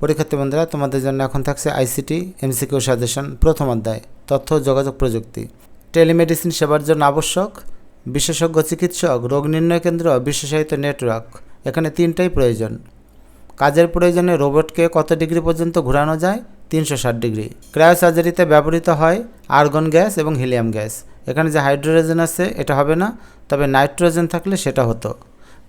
পরীক্ষার্থী বন্ধুরা, তোমাদের জন্য এখন থাকছে আইসিটি, এমসিকিউ সাজেশন, প্রথম অধ্যায়, তথ্য যোগাযোগ প্রযুক্তি। টেলিমেডিসিন সেবার জন্য আবশ্যক, বিশেষজ্ঞ চিকিৎসক, রোগ নির্ণয় কেন্দ্র বিশেষায়িত নেটওয়ার্ক, এখানে তিনটাই প্রয়োজন। কাজের প্রয়োজনে রোবটকে কত ডিগ্রি পর্যন্ত ঘোরানো যায়? তিনশো ষাট ডিগ্রি। ক্রায়োসার্জারিতে ব্যবহৃত হয় আর্গন গ্যাস এবং হিলিয়াম গ্যাস। এখানে যে হাইড্রোজেন আছে, এটা হবে না, তবে নাইট্রোজেন থাকলে সেটা হতো।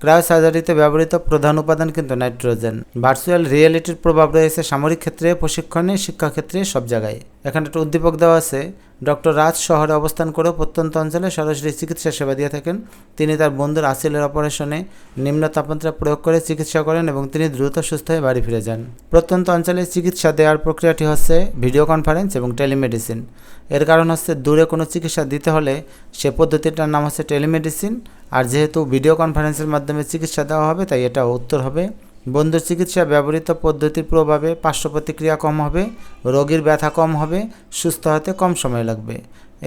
ক্রায়োসার্জারিতে ব্যবহৃত প্রধান উপাদান কিন্তু নাইট্রোজেন। ভার্চুয়াল রিয়েলিটির প্রভাব রয়েছে সামরিক ক্ষেত্রে, প্রশিক্ষণে, শিক্ষাক্ষেত্রে সব জায়গায়। এখানে একটা উদ্দীপক দেওয়া আছে ডক্টর রাজ শহরে অবস্থান করে প্রত্যন্ত অঞ্চলে সরাসরি চিকিৎসা সেবা দিয়ে থাকেন। তিনি তার বন্ধুর আসিলের অপারেশনে নিম্ন তাপমাত্রা প্রয়োগ করে চিকিৎসা করেন এবং তিনি দ্রুত সুস্থ হয়ে বাড়ি ফিরে যান। প্রত্যন্ত অঞ্চলে চিকিৎসা দেওয়ার প্রক্রিয়াটি হচ্ছে ভিডিও কনফারেন্স এবং টেলিমেডিসিন। এর কারণ হচ্ছে দূরে কোনো চিকিৎসা দিতে হলে সে পদ্ধতিটার নাম হচ্ছে টেলিমেডিসিন। আর যেহেতু ভিডিও কনফারেন্সের মাধ্যমে চিকিৎসা দেওয়া হবে, তাই এটা উত্তর হবে। বন্ধুর চিকিৎসা ব্যবহৃত পদ্ধতির প্রভাবে পার্শ্ব প্রতিক্রিয়া কম হবে, রোগীর ব্যথা কম হবে, সুস্থ হতে কম সময় লাগবে।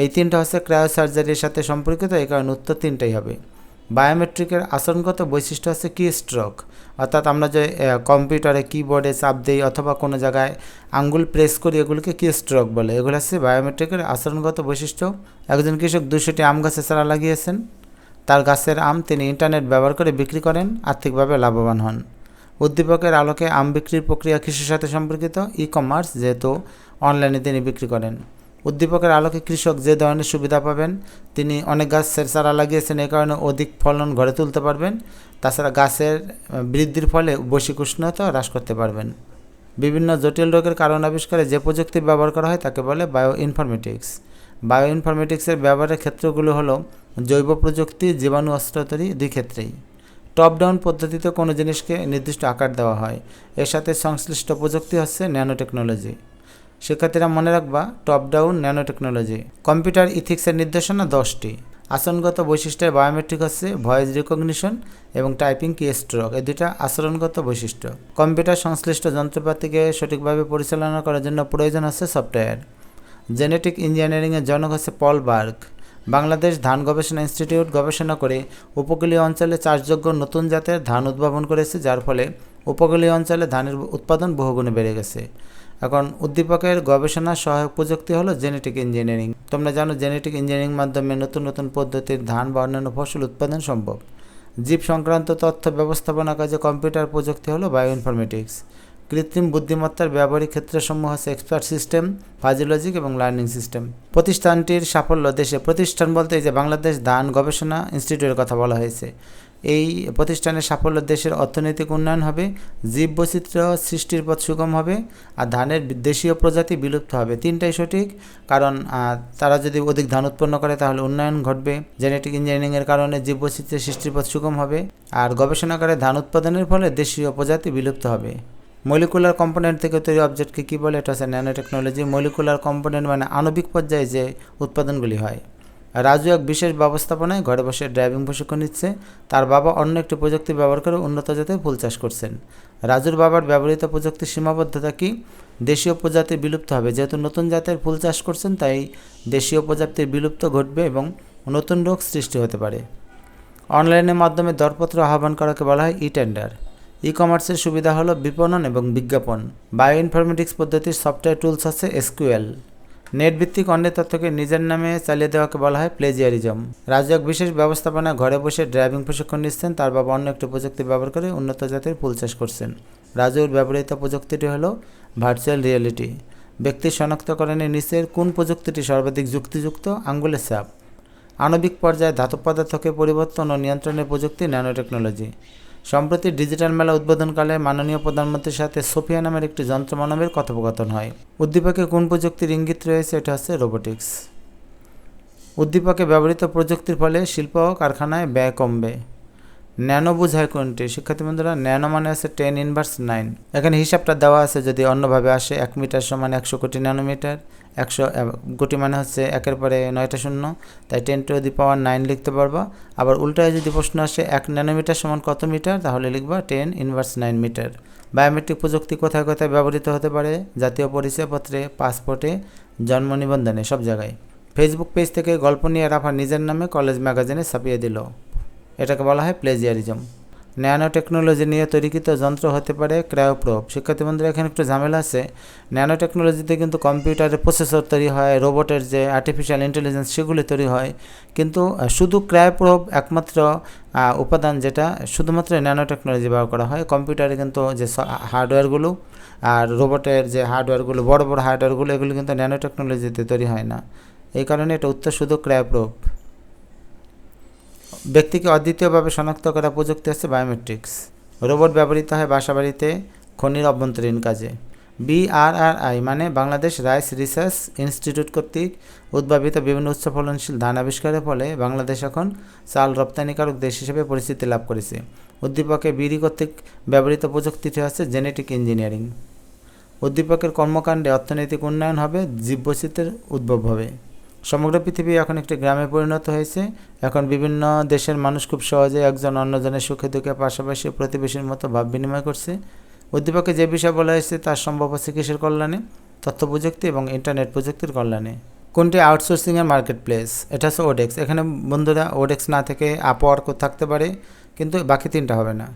এই তিনটা হচ্ছে ক্রায়োসার্জারির সাথে সম্পর্কিত, এই কারণে উত্তর তিনটাই হবে। বায়োমেট্রিকের আচরণগত বৈশিষ্ট্য হচ্ছে কি স্ট্রোক অর্থাৎ আমরা যে কম্পিউটারে কিবোর্ডে চাপ দিই অথবা কোনো জায়গায় আঙ্গুল প্রেস করি, এগুলোকে কি স্ট্রোক বলে? এগুলো হচ্ছে বায়োমেট্রিকের আচরণগত বৈশিষ্ট্য। একজন কৃষক দুশোটি আম গাছে চারা লাগিয়েছেন। তার গাছের আম তিনি ইন্টারনেট ব্যবহার করে বিক্রি করেন, আর্থিকভাবে লাভবান হন। উদ্দীপকের আলোকে আম বিক্রির প্রক্রিয়া কৃষির সাথে সম্পর্কিত ই কমার্স যেহেতু অনলাইনে তিনি বিক্রি করেন। উদ্দীপকের আলোকে কৃষক যে ধরনের সুবিধা পাবেন, তিনি অনেক গাছের চারা লাগিয়েছেন, এ কারণে অধিক ফলন ঘরে তুলতে পারবেন। তাছাড়া গাছের বৃদ্ধির ফলে বৈশ্বিক উষ্ণতা হ্রাস করতে পারবেন। বিভিন্ন জটিল রোগের কারণ আবিষ্কারে যে প্রযুক্তি ব্যবহার করা হয় তাকে বলে বায়ো ইনফরমেটিক্স বায়ো ইনফরমেটিক্সের ব্যবহারের ক্ষেত্রগুলো হলো জৈব প্রযুক্তি, জীবাণু, অস্ত্র তৈরি দুই ক্ষেত্রেই। টপ ডাউন পদ্ধতিতে কোনো জিনিসকে নির্দিষ্ট আকার দেওয়া হয়। এর সাথে সংশ্লিষ্ট প্রযুক্তি হচ্ছে ন্যানো টেকনোলজি শিক্ষার্থীরা মনে রাখবা top down nano technology computer ইথিক্সের নির্দেশনা দশটি। আসনগত বৈশিষ্ট্যের বায়োমেট্রিক হচ্ছে ভয়েস রিকগনিশন এবং টাইপিং কি স্ট্রোক এই দুটা আচরণগত বৈশিষ্ট্য। কম্পিউটার সংশ্লিষ্ট যন্ত্রপাতিকে সঠিকভাবে পরিচালনা করার জন্য প্রয়োজন হচ্ছে সফটওয়্যার। জেনেটিক ইঞ্জিনিয়ারিংয়ের জনক হচ্ছে পল বার্গ বাংলাদেশ ধান গবেষণা ইনস্টিটিউট গবেষণা করে উপকূলীয় অঞ্চলে চাষযোগ্য নতুন জাতের ধান উদ্ভাবন করেছে, যার ফলে উপকূলীয় অঞ্চলে ধানের উৎপাদন বহুগুণে বেড়ে গেছে। এখন উদ্দীপকের গবেষণা সহায়ক প্রযুক্তি হলো জেনেটিক ইঞ্জিনিয়ারিং। তোমরা জানো জেনেটিক ইঞ্জিনিয়ারিং মাধ্যমে নতুন নতুন পদ্ধতির ধান বা অন্যান্য ফসল উৎপাদন সম্ভব। জীব সংক্রান্ত তথ্য ব্যবস্থাপনা কাজে কম্পিউটার প্রযুক্তি হলো বায়ো ইনফরমেটিক্স কৃত্রিম বুদ্ধিমত্তার ব্যবহারিক ক্ষেত্রসমূহ হচ্ছে এক্সপার্ট সিস্টেম ফাজিওলজিক এবং লার্নিং সিস্টেম প্রতিষ্ঠানটির সাফল্য দেশে প্রতিষ্ঠান বলতে এই যে বাংলাদেশ ধান গবেষণা ইনস্টিটিউটের কথা বলা হয়েছে। এই প্রতিষ্ঠানের সাফল্য দেশের অর্থনৈতিক উন্নয়ন হবে জীব বৈচিত্র্য সৃষ্টির পথ সুগম হবে, আর ধানের দেশীয় প্রজাতি বিলুপ্ত হবে। তিনটাই সঠিক, কারণ তারা যদি অধিক ধান উৎপন্ন করে তাহলে উন্নয়ন ঘটবে জেনেটিক ইঞ্জিনিয়ারিংয়ের কারণে জীব বৈচিত্র্যের সৃষ্টির পথ সুগম হবে, আর গবেষণাগারে ধান উৎপাদনের ফলে দেশীয় প্রজাতি বিলুপ্ত হবে। মলিকুলার কম্পোনেন্ট থেকে তৈরি অবজেক্টকে কী বলে? এটা হচ্ছে ন্যানো টেকনোলজি মলিকুলার কম্পোনেন্ট মানে আণবিক পর্যায়ে যে উৎপাদনগুলি হয়। রাজু এক বিশেষ ব্যবস্থাপনায় ঘরে বসে ড্রাইভিং প্রশিক্ষণ নিচ্ছে। তার বাবা অন্য একটি প্রযুক্তি ব্যবহার করে উন্নত জাতের ফুল চাষ করছেন। রাজুর বাবার ব্যবহৃত প্রযুক্তির সীমাবদ্ধতা কি? দেশীয় প্রজাতি বিলুপ্ত হবে। যেহেতু নতুন জাতের ফুল চাষ করছেন, তাই দেশীয় প্রজাতির বিলুপ্ত ঘটবে এবং নতুন রোগ সৃষ্টি হতে পারে। অনলাইনের মাধ্যমে দরপত্র আহ্বান করাকে বলা হয় ই টেন্ডার ই কমার্সের সুবিধা হলো বিপণন এবং বিজ্ঞাপন। বায়ো ইনফরমেটিক্স পদ্ধতির সফটওয়্যার টুলস হচ্ছে এসকিউএল নেট ভিত্তিক অন্যের তথ্যকে নিজের নামে চালিয়ে দেওয়াকে বলা হয় প্লেজিয়ারিজম রাজু এক বিশেষ ব্যবস্থাপনা ঘরে বসে ড্রাইভিং প্রশিক্ষণ নিচ্ছেন, তার বাবা অন্য একটি প্রযুক্তি ব্যবহার করে উন্নত জাতের ফুল চাষ করছেন। রাজুর ব্যবহৃত প্রযুক্তিটি হলো ভার্চুয়াল রিয়েলিটি ব্যক্তি শনাক্তকরণের নিচের কোন প্রযুক্তিটি সর্বাধিক যুক্তিযুক্ত? আঙ্গুলের চাপ আণবিক পর্যায়ে ধাতব পদার্থকে পরিবর্তন ও নিয়ন্ত্রণের প্রযুক্তি ন্যানো টেকনোলজি সম্প্রতি ডিজিটাল মেলা উদ্বোধনকালে মাননীয় প্রধানমন্ত্রীর সাথে সোফিয়া নামের একটি যন্ত্র মানবের কথোপকথন হয়। উদ্দীপকে কোন প্রযুক্তির ইঙ্গিত রয়েছে এটা হচ্ছে রোবোটিক্স। উদ্দীপকে ব্যবহৃত প্রযুক্তির ফলে শিল্প কারখানায় ব্যয় কমবে। ন্যানো বোঝায় কোনটি? শিক্ষার্থী বন্ধুরা, ন্যানো মানে আছে টেন ইনভার্স নাইন এখানে হিসাবটা দেওয়া আছে যদি অন্যভাবে আসে, এক মিটার সমান একশো কোটি ন্যানোমিটার। একশো কোটি মানে হচ্ছে একের পরে নয়টা শূন্য। তাই ten to the power nine লিখতে পারবা। আবার উল্টায় যদি প্রশ্ন আসে, এক ন্যানোমিটার সমান কত মিটার? তাহলে লিখবা ten inverse nine metre. Biometric প্রযুক্তি কোথায় কোথায় ব্যবহৃত হতে পারে? জাতীয় পরিচয়পত্রে পাসপোর্টে জন্ম নিবন্ধনে, সব জায়গায়। ফেসবুক পেজ থেকে গল্প নিয়ে রাফা নিজের নামে কলেজ ম্যাগাজিনে ছাপিয়ে দিল। এটাকে বলা হয় প্লেজিয়ারিজম ন্যানো টেকনোলজি নিয়ে তৈরিকৃত যন্ত্র হতে পারে ক্রায়োপ্রোব শিক্ষার্থী বন্ধুরা, এখানে একটু ঝামেলা আছে। ন্যানো টেকনোলজিতে কিন্তু কম্পিউটারের প্রসেসর তৈরি হয় রোবটের যে আর্টিফিশিয়াল ইন্টেলিজেন্স সেগুলি তৈরি হয়। কিন্তু শুধু ক্রায়োপ্রোব একমাত্র উপাদান যেটা শুধুমাত্র ন্যানো টেকনোলজি ব্যবহার করা হয়। কম্পিউটারে কিন্তু যে হার্ডওয়্যারগুলো আর রোবটের যে হার্ডওয়্যারগুলো বড় বড় হার্ডওয়্যারগুলো এগুলো কিন্তু ন্যানো টেকনোলজিতে তৈরি হয় না। এই কারণে এটা উত্তর শুধু ক্রায়োপ্রোব ব্যক্তিকে অদ্বিতীয়ভাবে শনাক্ত করা প্রযুক্তি আছে বায়োমেট্রিক্স রোবট ব্যবহৃত হয় বাসাবাড়িতে খনির অভ্যন্তরীণ কাজে। বিআরআরআই মানে বাংলাদেশ রাইস রিসার্চ ইনস্টিটিউট কর্তৃক উদ্ভাবিত বিভিন্ন উচ্চ ফলনশীল ধান আবিষ্কারের ফলে বাংলাদেশ এখন চাল রপ্তানিকারক দেশ হিসেবে পরিচিতি লাভ করেছে। উদ্দীপকে বিডি কর্তৃক ব্যবহৃত প্রযুক্তিটি হচ্ছে জেনেটিক ইঞ্জিনিয়ারিং উদ্দীপকের কর্মকাণ্ডে অর্থনৈতিক উন্নয়ন হবে, জীববৈচিত্র্যের উদ্ভব হবে। সমগ্র পৃথিবী এখন একটি গ্রামে পরিণত হয়েছে। এখন বিভিন্ন দেশের মানুষ খুব সহজে একজন অন্যজনের সুখে দুঃখে পাশাপাশি প্রতিবেশীর মতো ভাব বিনিময় করছে। উদ্দীপকে যে বিষয় বলা হয়েছে তার সম্ভব হচ্ছে কল্যাণে? তথ্য প্রযুক্তি এবং ইন্টারনেট প্রযুক্তির কল্যাণে। কোনটি আউটসোর্সিংয়ের মার্কেট প্লেস এটা হচ্ছে ওডেক্স এখানে বন্ধুরা ওডেক্স না থেকে আপওয়ার্ক থাকতে পারে, কিন্তু বাকি তিনটা হবে না।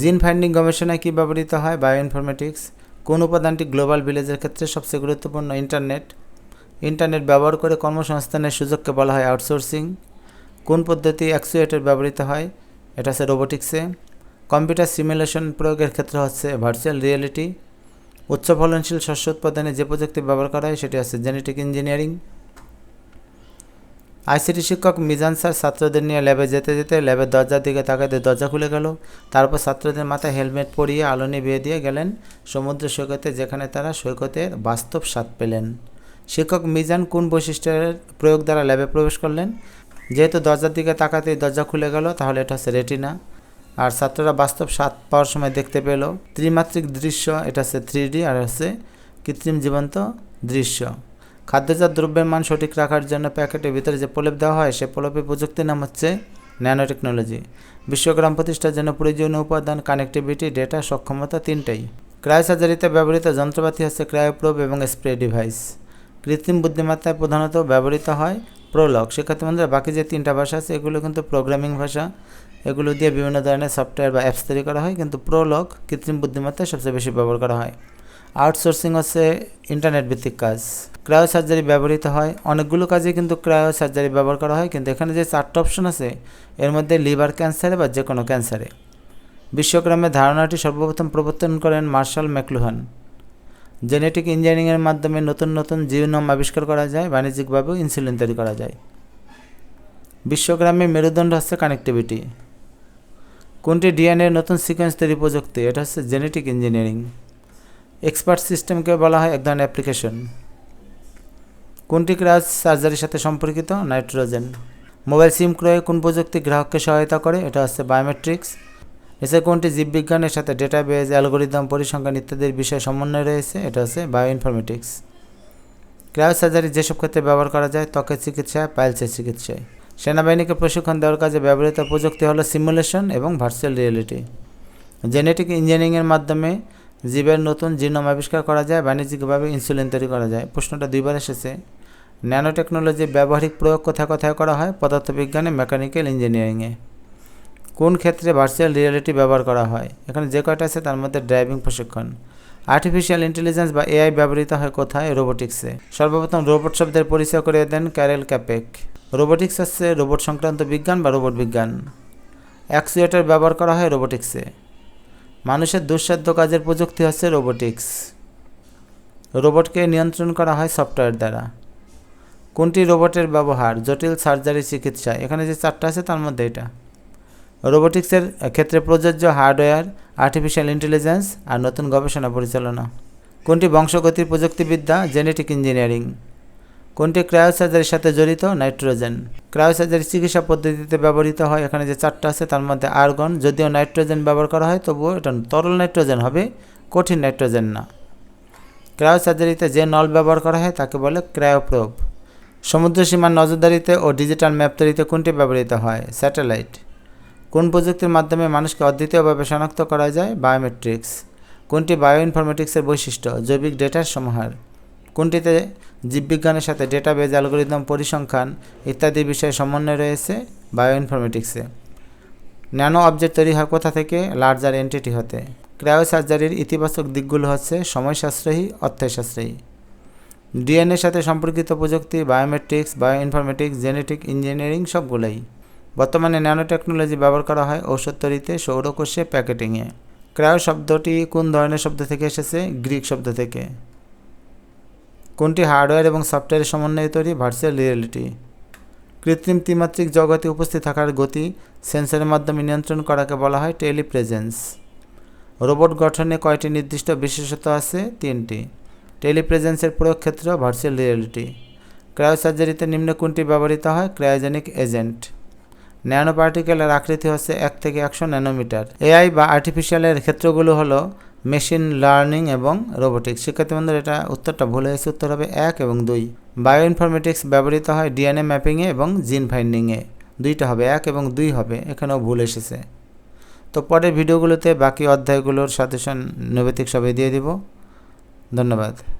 জিন ফাইন্ডিং গবেষণায় কী ব্যবহৃত হয়? বায়ো ইনফরমেটিক্স কোন উপাদানটি গ্লোবাল ভিলেজের ক্ষেত্রে সবচেয়ে গুরুত্বপূর্ণ? ইন্টারনেট ইন্টারনেট ব্যবহার করে কর্মসংস্থানের সুযোগকে বলা হয় আউটসোর্সিং। কোন পদ্ধতি অ্যাকচুয়েটর ব্যবহৃত হয়? এটা হচ্ছে রোবোটিক্সে। কম্পিউটার সিমুলেশন প্রয়োগের ক্ষেত্রে হচ্ছে ভার্চুয়াল রিয়েলিটি। উচ্চ ফলনশীল শস্য উৎপাদনে যে প্রযুক্তি ব্যবহার করা হয়, সেটি হচ্ছে জেনেটিক ইঞ্জিনিয়ারিং। আইসিটি শিক্ষক মিজান স্যার ছাত্রদের নিয়ে ল্যাবে যেতে যেতে ল্যাবের দরজার দিকে তাকাতে দরজা খুলে গেল। তারপর ছাত্রদের মাথায় হেলমেট পরিয়ে আলো নিভিয়ে দিয়ে গেলেন সমুদ্র সৈকতে, যেখানে তারা সৈকতের বাস্তব স্বাদ পেলেন। শিক্ষক মিজান কোন বৈশিষ্ট্যের প্রয়োগ দ্বারা ল্যাবে প্রবেশ করলেন? যেহেতু দরজার দিকে তাকাতেই দরজা খুলে গেল, তাহলে এটা হচ্ছে রেটিনা। আর ছাত্ররা বাস্তব স্বাদ পাওয়ার সময় দেখতে পেল, ত্রিমাত্রিক দৃশ্য, এটা হচ্ছে থ্রি ডি আর হচ্ছে কৃত্রিম জীবন্ত দৃশ্য। খাদ্যজাত দ্রব্যের মান সঠিক রাখার জন্য প্যাকেটের ভিতরে যে প্রলেপ দেওয়া হয় সে প্রলেপের প্রযুক্তির নাম হচ্ছে ন্যানো টেকনোলজি বিশ্বগ্রাম প্রতিষ্ঠার জন্য প্রয়োজনীয় উপাদান, কানেক্টিভিটি, ডেটা, সক্ষমতা তিনটাই। ক্রায়োসার্জারিতে ব্যবহৃত যন্ত্রপাতি হচ্ছে ক্রায়োপ্রোব এবং স্প্রে ডিভাইস। কৃত্রিম বুদ্ধিমত্তায় প্রধানত ব্যবহৃত হয় প্রলগ শিক্ষার্থী বন্ধুরা, বাকি যে তিনটা ভাষা আছে, এগুলো কিন্তু প্রোগ্রামিং ভাষা। এগুলো দিয়ে বিভিন্ন ধরনের সফটওয়্যার বা অ্যাপস তৈরি করা হয়, কিন্তু প্রলগ কৃত্রিম বুদ্ধিমত্তায় সবচেয়ে বেশি ব্যবহার করা হয়। আউটসোর্সিং হচ্ছে ইন্টারনেট ভিত্তিক কাজ। ক্রায়ো সার্জারি ব্যবহৃত হয়। অনেকগুলো কাজে কিন্তু ক্রায়ো সার্জারি ব্যবহার করা হয়, কিন্তু এখানে যে চারটা অপশন আছে, এর মধ্যে লিভার ক্যান্সারে বা যে কোনো ক্যান্সারে বিশ্বগ্রামের ধারণাটি সর্বপ্রথম প্রবর্তন করেন মার্শাল ম্যাকলুহান। জেনেটিক ইঞ্জিনিয়ারিংয়ের মাধ্যমে নতুন নতুন জিওনম আবিষ্কার করা যায়, বাণিজ্যিকভাবেও ইনসুলিন তৈরি করা যায়। বিশ্বগ্রামে মেরুদণ্ড হচ্ছে কানেক্টিভিটি। কোনটি ডিএনএ নতুন সিকোয়েন্স তৈরি প্রযুক্তি? এটা হচ্ছে জেনেটিক ইঞ্জিনিয়ারিং। এক্সপার্ট সিস্টেমকে বলা হয় এক ধরনের অ্যাপ্লিকেশন। কোনটি ক্রাস সার্জারির সাথে সম্পর্কিত? নাইট্রোজেন। মোবাইল সিম ক্রয়ে কোন প্রযুক্তি গ্রাহককে সহায়তা করে? এটা হচ্ছে বায়োমেট্রিক্স। এসে কোনটি জীববিজ্ঞানের সাথে ডেটাবেজ অ্যালগোরিদম পরিসংখ্যান ইত্যাদির বিষয়ে সমন্বয় রয়েছে। এটা হচ্ছে বায়ো ইনফরমেটিক্স ক্রায়ো সার্জারি যেসব ক্ষেত্রে ব্যবহার করা যায়, ত্বকের চিকিৎসা পাইলসের চিকিৎসায়। সেনাবাহিনীকে প্রশিক্ষণ দেওয়ার কাজে ব্যবহৃত প্রযুক্তি হলো সিমুলেশন এবং ভার্চুয়াল রিয়েলিটি জেনেটিক ইঞ্জিনিয়ারিংয়ের মাধ্যমে জীবের নতুন জিনোম আবিষ্কার করা যায়, বাণিজ্যিকভাবে ইনসুলিন তৈরি করা যায়। প্রশ্নটা দুইবার এসেছে। ন্যানো টেকনোলজির ব্যবহারিক প্রয়োগ কোথায় কোথায় করা হয়? পদার্থবিজ্ঞানে মেকানিক্যাল ইঞ্জিনিয়ারিংয়ে কোন ক্ষেত্রে ভার্চুয়াল রিয়েলিটি ব্যবহার করা হয়? এখানে যে কয়টা আছে, তার মধ্যে ড্রাইভিং প্রশিক্ষণ। আর্টিফিশিয়াল ইন্টেলিজেন্স বা এআই ব্যবহৃত হয় কোথায়? রোবোটিক্সে সর্বপ্রথম রোবট শব্দের পরিচয় করে দেন ক্যারেল ক্যাপেক রোবোটিক্স হচ্ছে রোবট সংক্রান্ত বিজ্ঞান বা রোবট বিজ্ঞান। অ্যাক্সিয়েটার ব্যবহার করা হয় রোবোটিক্সে মানুষের দুঃসাধ্য কাজের প্রযুক্তি হচ্ছে রোবোটিক্স রোবটকে নিয়ন্ত্রণ করা হয় সফটওয়্যার দ্বারা। কোনটি রোবটের ব্যবহার? জটিল সার্জারি চিকিৎসা। এখানে যে চারটা আছে, তার মধ্যে এটা। রোবোটিক্সের ক্ষেত্রে প্রযোজ্য হার্ডওয়্যার আর্টিফিশিয়াল ইন্টেলিজেন্স আর নতুন গবেষণা পরিচালনা। কোনটি বংশগতির প্রযুক্তিবিদ্যা জেনেটিক ইঞ্জিনিয়ারিং কোনটি ক্রায়োসার্জারির সাথে জড়িত, নাইট্রোজেন? ক্রায়োসার্জারি চিকিৎসা পদ্ধতিতে ব্যবহৃত হয়, এখানে যে চারটা আছে, তার মধ্যে আর্গন, যদিও নাইট্রোজেন ব্যবহার করা হয়, তবুও এটা তরল নাইট্রোজেন হবে, কঠিন নাইট্রোজেন না। ক্রায়োসার্জারিতে যে নল ব্যবহার করা হয়, তাকে বলে ক্রায়োপ্রোব। সমুদ্র সীমার নজরদারিতে ও ডিজিটাল ম্যাপ তৈরিতে কোনটি ব্যবহৃত হয়, স্যাটেলাইট। কোন প্রযুক্তির মাধ্যমে মানুষকে অদ্বিতীয়ভাবে শনাক্ত করা যায়? বায়োমেট্রিক্স। কোনটি বায়ো ইনফরমেটিক্সের বৈশিষ্ট্য? জৈবিক ডেটার সমাহার। কোনটিতে জীববিজ্ঞানের সাথে ডেটাবেজ, অ্যালগোরিদম পরিসংখ্যান ইত্যাদি বিষয়ে সমন্বয় রয়েছে? বায়ো ইনফরমেটিক্সে ন্যানো অবজেক্ট তৈরি হয় কোথা থেকে? লার্জার এন্টিটি হতে। ক্রায়ো সার্জারির ইতিবাচক দিকগুলো হচ্ছে সময় সাশ্রয়ী অর্থের সাশ্রয়ী। ডিএনএর সাথে সম্পর্কিত প্রযুক্তি, biometrics bio informatics genetic engineering সবগুলোই। বর্তমানে ন্যানো টেকনোলজি ব্যবহার করা হয় ঔষধ তৈরিতে, সৌরকোষে, প্যাকেটিংয়ে। ক্রায়ো শব্দটি কোন ধরনের শব্দ থেকে এসেছে? গ্রিক শব্দ থেকে। কোনটি হার্ডওয়্যার এবং সফটওয়্যারের সমন্বয়ে তৈরি? ভার্চুয়াল রিয়েলিটি কৃত্রিম ত্রিমাত্রিক জগতে উপস্থিত থাকার গতি, সেন্সরের মাধ্যমে নিয়ন্ত্রণ করাকে বলা হয় টেলিপ্রেজেন্স। রোবট গঠনে কয়টি নির্দিষ্ট বিশেষত্ব আছে? তিনটি। টেলিপ্রেজেন্সের প্রয়োগ ক্ষেত্র ভার্চুয়াল রিয়েলিটি ক্রায়োসার্জারিতে নিম্ন কোনটি ব্যবহৃত হয়? Cryogenic agent. ন্যানো পার্টিকেলের আকৃতি হচ্ছে এক থেকে একশো ন্যানোমিটার। এআই বা আর্টিফিশিয়ালের ক্ষেত্রগুলো হলো মেশিন লার্নিং এবং রোবোটিক্স। শিক্ষার্থী বন্ধুরা, এটা উত্তরটা ভুল হয়েছে, উত্তর হবে এক এবং দুই। বায়ো ইনফরমেটিক্স ব্যবহৃত হয় ডিএনএ ম্যাপিংয়ে এবং জিন ফাইন্ডিংয়ে। দুইটা হবে এক এবং দুই হবে, এখানেও ভুল এসেছে। তো পরের ভিডিওগুলোতে বাকি অধ্যায়গুলোর সাজেশন নৈবেতিক সবাই দিয়ে দিব। ধন্যবাদ।